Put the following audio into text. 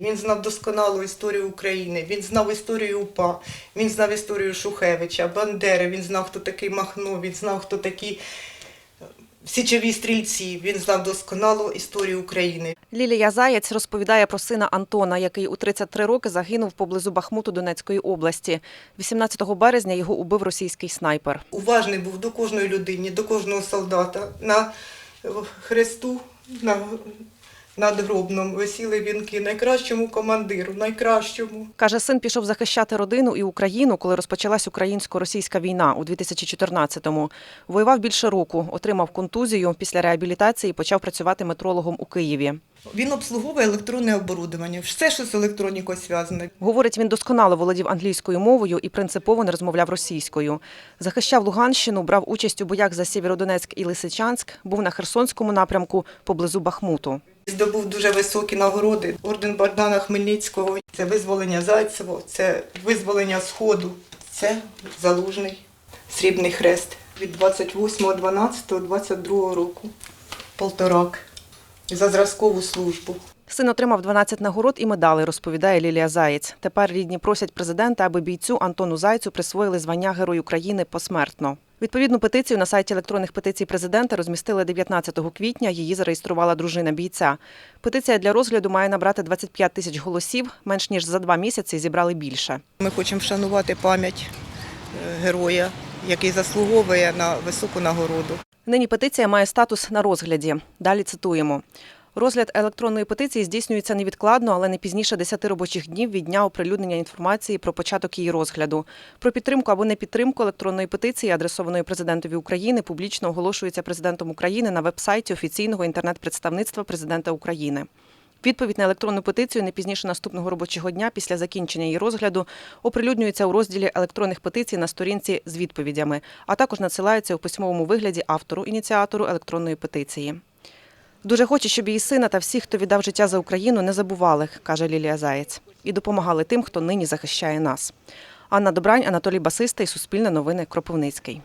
Він знав досконалу історію України, він знав історію УПА, він знав історію Шухевича, Бандери, він знав, хто такий Махно, він знав, хто такі е, січові стрільці, він знав досконалу історію України. Лілія Заєць розповідає про сина Антона, який у 33 роки загинув поблизу Бахмуту Донецької області. 18 березня його убив російський снайпер. Уважний був до кожної людини, до кожного солдата. На е, хресту, на надгробному висіли вінки найкращому командиру, найкращому. Каже, син пішов захищати родину і Україну, коли розпочалась українсько-російська війна у 2014-му. Воював більше року, отримав контузію. Після реабілітації почав працювати метрологом у Києві. Він обслуговує електронне оборудовання, все, що з електронікою зв'язане. Говорить, він досконало володів англійською мовою і принципово не розмовляв російською. Захищав Луганщину, брав участь у боях за Сєвєродонецьк і Лисичанськ, був на Херсонському напрямку поблизу Бахмуту. Здобув дуже високі нагороди. Орден Богдана Хмельницького, це визволення Зайцево, це визволення Сходу, це залужний срібний хрест від 28.12.22 року. Полторак. За зразкову службу. Син отримав 12 нагород і медалей, розповідає Лілія Заєць. Тепер рідні просять президента, аби бійцю Антону Зайцю присвоїли звання Герой України посмертно. Відповідну петицію на сайті електронних петицій президента розмістили 19 квітня. Її зареєструвала дружина бійця. Петиція для розгляду має набрати 25 тисяч голосів. Менш ніж за два місяці зібрали більше. Ми хочемо вшанувати пам'ять е, героя, який заслуговує на високу нагороду. Нині петиція має статус на розгляді. Далі цитуємо. Розгляд електронної петиції здійснюється невідкладно, але не пізніше 10 робочих днів від дня оприлюднення інформації про початок її розгляду. Про підтримку або непідтримку електронної петиції, адресованої президентові України, публічно оголошується президентом України на веб-сайті офіційного інтернет-представництва президента України. Відповідь на електронну петицію не пізніше наступного робочого дня після закінчення її розгляду оприлюднюється у розділі електронних петицій на сторінці з відповідями, а також надсилається у письмовому вигляді автору ініціатору електронної петиції. Дуже хочу, щоб її сина та всіх, хто віддав життя за Україну, не забували, каже Лілія Заєць, і допомагали тим, хто нині захищає нас. Анна Добрань, Анатолій Басистий, Суспільне новини, Кропивницький.